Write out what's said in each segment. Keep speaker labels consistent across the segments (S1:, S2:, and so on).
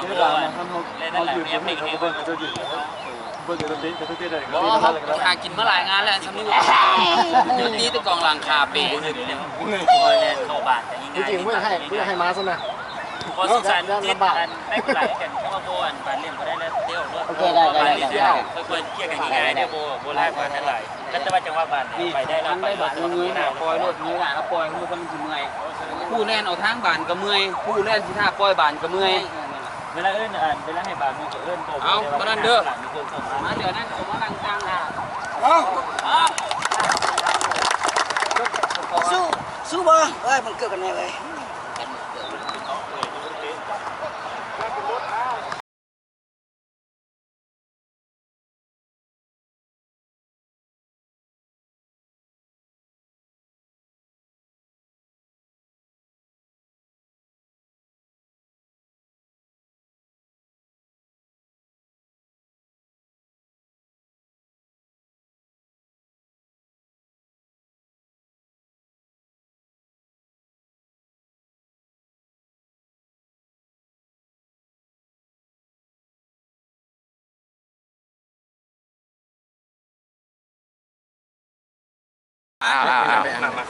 S1: น้อง
S2: ไม่
S1: บั
S2: ได้าเขา
S1: เล่น
S2: เขา
S1: นั่นแหละ
S2: ยืน
S1: เรียบ
S2: เบิ้
S1: เก่
S2: งเขา
S1: เอง
S2: เบิ้งเขาจะยืนเบิ้งเดี๋ยวตีเดี๋ยวตีได้
S1: เพราะเขาหากินมาหลายงานแล้วสำนึกยืนดีแต่กองหลังคาเปย์นึงเนี่ยคอยแล่นเข้าบานแต่ยังไง
S3: จริงเพื่อให้เพื่อให้มาซะนะ
S1: พอสุขสันจิตกันไม่ไหลกันเข้ามาโบนบานเล่นก็ได้แล้วเที่ยวรถ
S3: โอเคได้ได้ได้ได้
S1: ค่อยๆเคลียร์กันง่ายๆเดี๋ยโบโบไล่บ้านนั่ไหลแล้วแต่ว่าจังหวะบานไปได้แล้วไปบานเงยหน้าปล่อยรถเงยหน้าก็ปล่อยมือก็มันสิเมื่อยผู้แล่นเอาทางบานก็เมื่อยผู้แล่นสิท่าปล่อยบานก็เมื่อย
S2: เวลาเอื้นอ่านเวลาให้บาทมูก็เอื้นโต
S1: เอาตอนนั้นเด้อ
S2: มีเครื่องส่งมา
S1: มาเดี๋ยวนั้นผมว่านั่งกลางหน้า
S3: สู้สู้บ่เอ้ยมันเกิดกันแน่เลย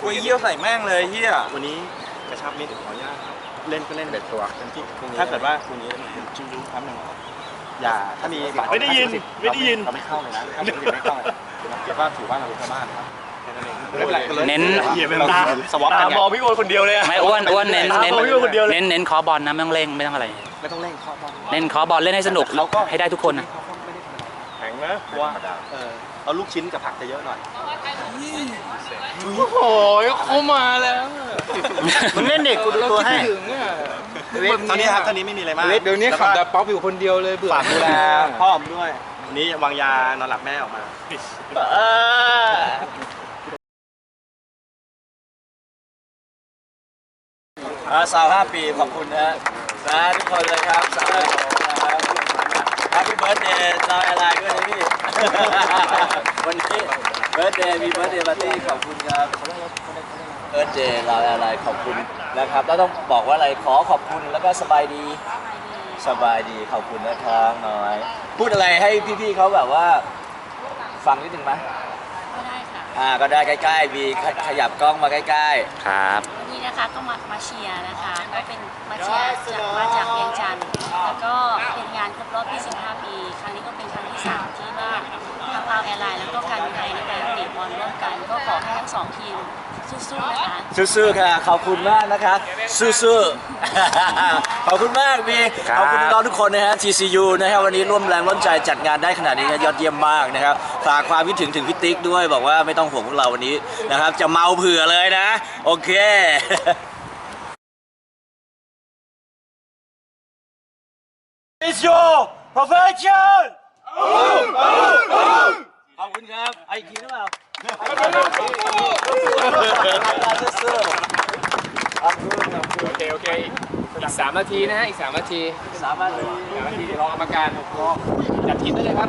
S2: คุยเยี่ยวใส่แม่งเลยเฮียวันนี้กระชับมิตรขออนุญาตเล่นก็เล่นแบบตัวเต็มที่ถ้าเกิดว่าคุณนี้มันจิ้มรู้ครับหนึ่งอย่าถ้ามีบัตร
S4: ไม่ได้ยินไม่ได้ยิน
S2: เราไม่เข้าเลยนะถ้าไม่ไม่เข้าเลยนะเก็บว่าถือว่าเราเป็นชาวบ้านครับแค่นั้นเองไม่เป็นไร
S5: เน้น
S4: ตา
S2: สวอปกัน
S4: ตา
S2: ไม
S4: องพี่โอนคนเดียวเลย
S5: ไม่อ้วนอ้วนเน้นเน้น
S4: เน้
S5: นเน้นขอบอลนะไม่ต้องเร่งไม่ต้องอะไร
S2: ไม่ต้องเร่งเข้าบอล
S5: เน้นขอบอลเล่นให้สนุกให้ได้ทุกคนนะ
S4: นะ
S2: เพราะว่าเออเอาลูกชิ้นกับผักจะเยอะหน่อย
S4: โอ้โหเขามาแล้ว
S3: มึงเล่นเด็กกูดูตัวให้
S4: ถึงอะ
S2: ตอนนี้ครับตอนนี้ไม่มีอะไรมาก
S4: เดี๋ยวนี้ขับแต่ป๊อปอยู่คนเดียวเลยเบื่อ
S2: ฝากดูแลพ่อผมด้วยวันนี้วางยานอนหลับแม่ออกมา
S3: อ่าสาวห้าปีขอบคุณนะฮะนะทุกคนเลยครับสาวห้าปีนะครับ แฮปปี้เบิร์ดเดย์เราอะไรด้วยนะพี่ วันนี้เบิร์ดเดย์มีเบิร์ดเดย์ปาร์ตี้ขอบคุณครับเบิร์ดเดย์เราอะไรขอบคุณนะครับแล้วต้องบอกว่าอะไรขอขอบคุณแล้วก็สบายดี สบายดีขอบคุณนะครับน้อย พูดอะไรให้พี่ๆเขาแบบว่า ฟังนิดนึงไหม
S6: ก็ได้ค่ะ
S3: อ่าก็ได้ใกล้ๆมีขขยับกล้องมาใกล้
S5: ครับ
S6: วั นะคะก็มามาเชียร์นะคะก็เป็นมาเชียร์จากมาจากเวียงจันทร์แล้วก็เป็นงานครบรอบ25ปี ครั้งนี้ก็เป็นครั้งที่3ที่ว่าทางเราแอร์ไลน์แล้วก็การบินไทย งสองทีมสู้ๆนะคะ
S3: ๆสู้ๆค่ะ ขอบคุณมากนะคะสู้ๆ ขอบคุณมากมี
S5: ครับ
S3: ขอบคุณน้องๆทุกคนนะฮะ TCU นะครับวันนี้ร่วมแรงร่วมใจจัดงานได้ขนาดนี้นะยอดเยี่ยมมากนะครับฝากความคิดถึงถึงพี่ติ๊กด้วยบอกว่าไม่ต้องห่วงพวกเราวันนี้นะครับ จะเมาเผื่อเลยนะ โอเค It's your profession ขอบคุณครับไอ้ทีหรือเปล่า
S4: โอเค โอเคอีกสามนาทีนะฮะ อีกสามนาที
S3: สามนาที
S4: สามนาทีรอกรรมการรอจัดทีมได้เลยครับ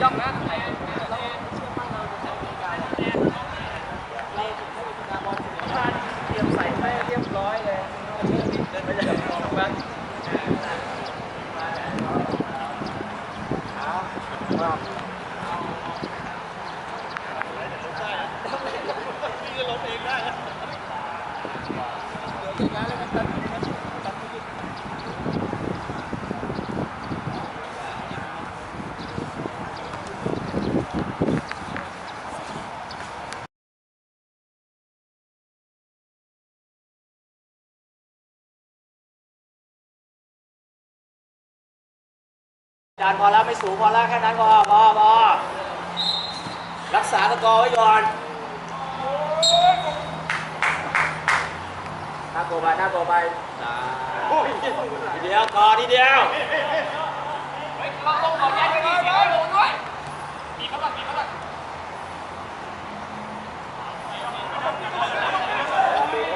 S4: ย่องนะเตรียมใส่ไปเรียบร้อยเลยเดินไปจากกองบ้าน
S3: จานพอแล้วไม่สูงพอแล้วแค่นั้นพอพอพอรักษาตะกอไว้ก่อนหน้าโกไปหน้าโกไปทีเดียวกอทีเดียวบีบเข้า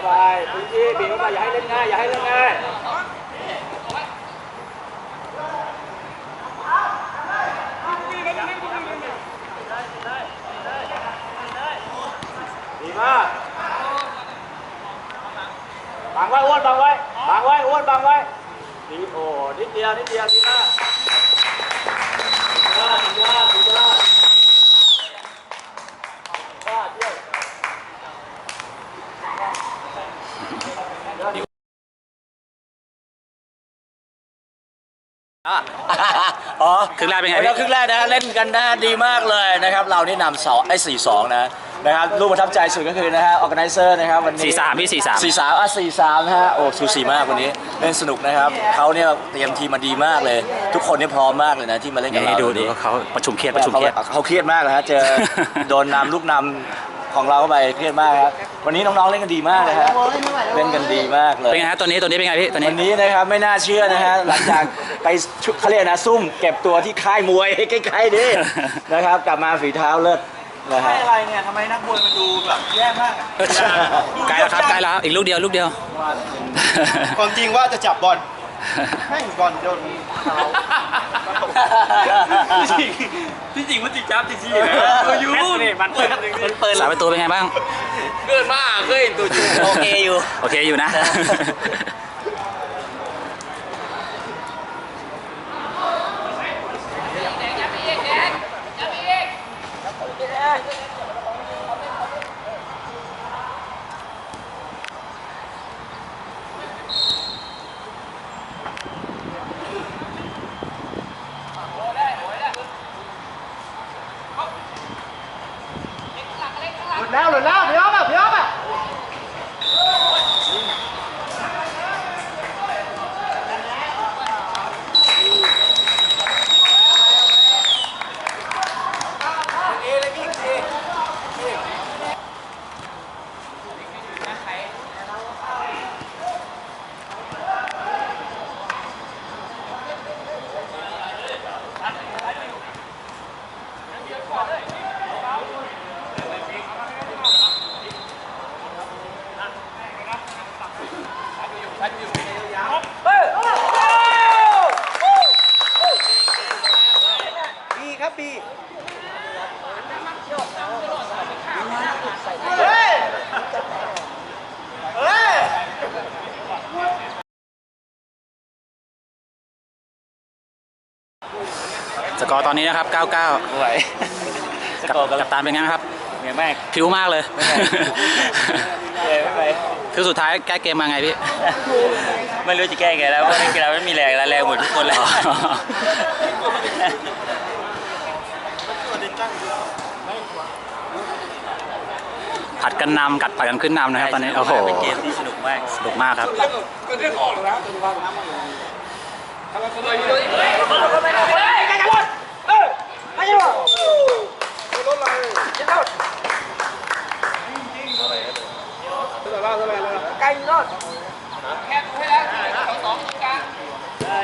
S3: ไปพื้นที่บีบเข้าไปอย่าให้เล่นง่ายอย่าให้เล่นง่าย ห้าบังไว้อ้วนบังไว้บังไว้อ้วนบังไว้ดีโอ้นิดเดียวนิดเดียวดีมา อ๋อ
S5: ครึ่งแรกเป็นไง
S3: แล้ว
S5: พี่
S3: ครึ่งแรกนะเล่นกันนะดีมากเลยนะครับ เรานี่นำสองไอ้สี่สองนะนะครับลูกประทับใจสุดก็คือนะฮะออ g a แก z นเซอร์นะครับวันนี้
S5: สี่สามพี่สี่สาม
S3: สี่สามอะสี่สามนะฮะ โอ้สูสีมากวันนี้ เล่นสนุกนะครับ เขาเนี่ยเตรียมทีมมาดีมากเลย ทุกคนเนี่ยพร้อมมากเลยนะที่มาเล่นกับ
S5: นี่
S3: เรา
S5: ดู
S3: วัน
S5: ดู
S3: นี้
S5: เขาประชุมเครียดประชุมเครียด
S3: เขาเขาเครียดมากเลยฮะ เจอ โดนนำลูกนำ ของเราเข้าไปเครียดมากครับวันนี้น้องๆเล่นกันดีมากเลยฮะเล่นกันดีมากเลย
S5: เป็นไงฮะตัวนี้ตัวนี้เป็นไงพี่ตัวนี้
S3: วันนี้นะครับไม่น่าเชื่อนะฮะหลังจากไปชุเขาเรียกนะซุ่มเก็บตัวที่ค่ายมวยใกล้ๆนี่นะครับ กลับมาฝีเท้าเลิศนะฮะ
S2: ไม่อะไรเนี่ยทำไมนักมวยมันดูแบบแย่มากอะ
S5: ใกล้แล้วครับใกล้แล้วอีกลูกเดียวลูกเดียว
S2: ความจริงว่าจะจับบอล แม่งบอลโดนเท้า
S1: ที่จริงมันจิจับจริงๆนะยูมันเปิดมันเปิด
S5: สามประตูเป็นไงบ้าง
S1: เกินมากเคยเห็นตัวจริง
S3: โอเคอยู่
S5: โอเคอยู่นะ
S2: หลุดแล้วหลุดแล้วพี่อ๊อฟอะพี่อ๊อฟอะ บีครับบีเฮ้ยเฮ้ย
S5: สกอร์ตอนนี้นะครับ 99
S1: ไหว
S5: กับกับตานเป็นไงครับ
S1: เหนื่อยมาก
S5: ผิวมากเลย
S1: เหนื่อยไม่ไหว
S5: คือสุดท้ายแก้เกมมาไงพี่
S1: ไม่รู้จะแก้ไงแล้วเพราะนักกีฬาไม่มีแรงแล้วแรงหมดทุกคนเลย
S5: ผัดกันนำกัดผัดกันขึ้นนำนะครับตอนนี้โอ้โห
S1: เป็นเกมที่สนุกมาก
S5: สนุกมากครับ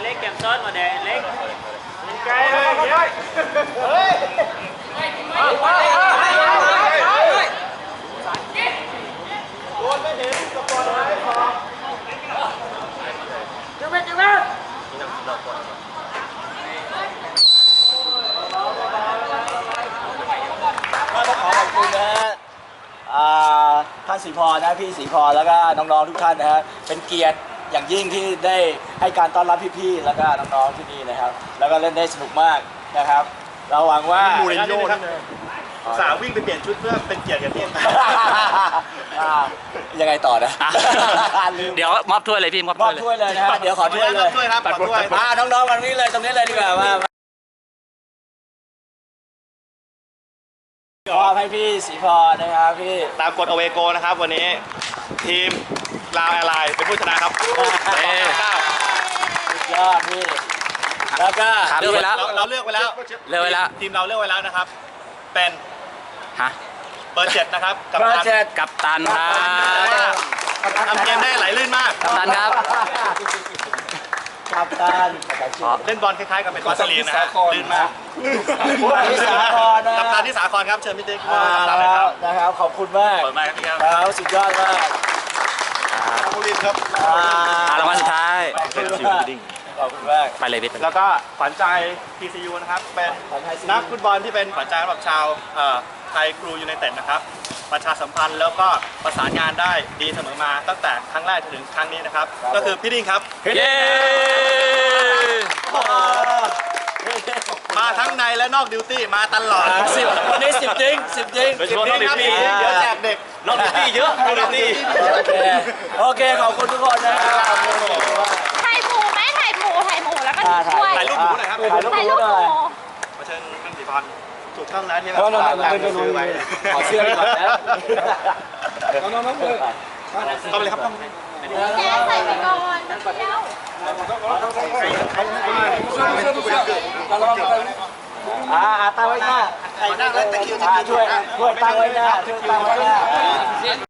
S1: เล็กเก็บซ้อนมาแดงเล็ก
S2: ไกลเลยเฮ้ยเฮ้ยโดนไม่เห็นสปอร์ตหายของ
S3: ก็ต้องขอขอบคุณนะฮะอ่า ท่านสีพรนะพี่สีพรแล้วก็น้องๆทุกท่านนะฮะเป็นเกียรติอย่างยิ่งที่ได้ให้การต้อนรับพี่ๆแล้วก็น้องๆที่นี่นะครับ แล้วก็เล่นได้สนุกมากนะครับ เราหวังว่า
S2: มูรินโญ่ครับสาววิ่งไปเปลี่ยนชุดเพื่อเป็นเกียรติกับทีม
S3: อ่ายังไงต่อนะ
S5: อะ
S3: ลืม
S5: เดี๋ยวมอบถ้วยเลยพี่มอบ
S3: ม
S5: ถ้
S3: อ
S5: ว
S3: บ
S5: ยเลย
S3: ถ้วยเลยนะฮะเดี๋ยวขอถ้วยเลย
S2: ถ้วยครับขอถ้วย
S3: มาน้องๆมาตรงนี้เลยตรงนี้เลยดีกว่ามามามอบให้พี่สีพรนะครับพี่
S2: ตามกฎอเวโกนะครับ วันนี้ทีมลาวแอร์ไลน์เป็นผู้ชนะครับ
S3: เอ้สุดยอดพี่ แล้วก็
S5: ครับเลือกไว้แล้ว
S2: เราเราเลือกไว้แล้ว
S5: เลือกไว้แล้ว
S2: ทีมเราเลือกไว้แล้วนะครับ เป็น
S5: ฮะ
S2: เบอร์เจ็ดนะครับกับ
S3: เบอ
S2: ตั
S3: ร์
S2: น
S3: เจ็ด
S5: กับตันครับ
S2: ทำเกมได้ไหลลื่นมาก
S5: กัปตันครับ
S3: กับตัน
S5: อ๋อ
S2: เล่นบอลคล้ายๆกับเป็นบอลสลีนนะฮะลื่นมาก
S3: ที่สาครนะ
S2: กับตันที่สาครครับเชิญพี่ติ๊ก
S3: อ่า
S2: กับตันเลยครับ
S3: นะครับ ขอบคุณมาก
S2: ขอบคุณมากครับพี่ครับ
S3: ครับสุดยอดมาก
S2: บุรีครับ
S3: อ่า
S5: อะรางวัลสุดท้าย
S3: ขอบคุณมาก ขอบคุณมาก
S5: ไปเลยพี่
S2: แล้วก็ขวัญใจ TCU นะครับ เป็น
S3: ขวัญใจ CCU
S2: นักฟุตบอลที่เป็นขวัญใจสำหรับชาวเอ่อไทยครูยูไนเต็ดนะครับ ประชาสัมพันธ์แล้วก็ประสานงานได้ดีเสมอมาตั้งแต่ครั้งแรกจนถึงครั้งนี้นะครับ ก็คือพี่ดิ้งครับ
S3: เย้
S2: มาทั้งในและนอกดิวตี้มาตลอด
S3: สิบวันนี้สิบจริงสิบจริง
S2: โดยเฉพาะนอกดิวตี้เดี๋ยวแจกเด็กนอกดิวตี้เยอะนอกดิวตี้
S3: โอเคโอเคขอบคุณทุกคนนะครับ
S7: ถ่ายหมูไหมถ่ายหมูถ่ายหมูแล้วก็ช่วย
S2: ถ่ายรูปหมูหน่อยครับ
S3: ถ่ายรูปห
S7: ถ่าย
S3: มู
S7: รูป
S3: ห
S7: ห
S3: น่อย
S7: มู
S2: ขอเชิญท่านสีพันธ์ถูกต้องนะที่แบบ
S3: โน่นโน่น
S2: ฝาก
S3: โน่น
S2: ตังค์
S3: โน่น
S2: ซื้อไว้
S3: ขอเสื้อก่อนนะ
S2: เข้าไปเลยครับ
S7: แจ๊ใส่ไปก่อนเดี๋ยว
S3: อ่าตั้งไว้หน้า
S2: ใครนั่งแล้วตะคิว
S3: อ่าช่วยช่วยตั้งไว้หน้าช่วยตั้งไว้หน้า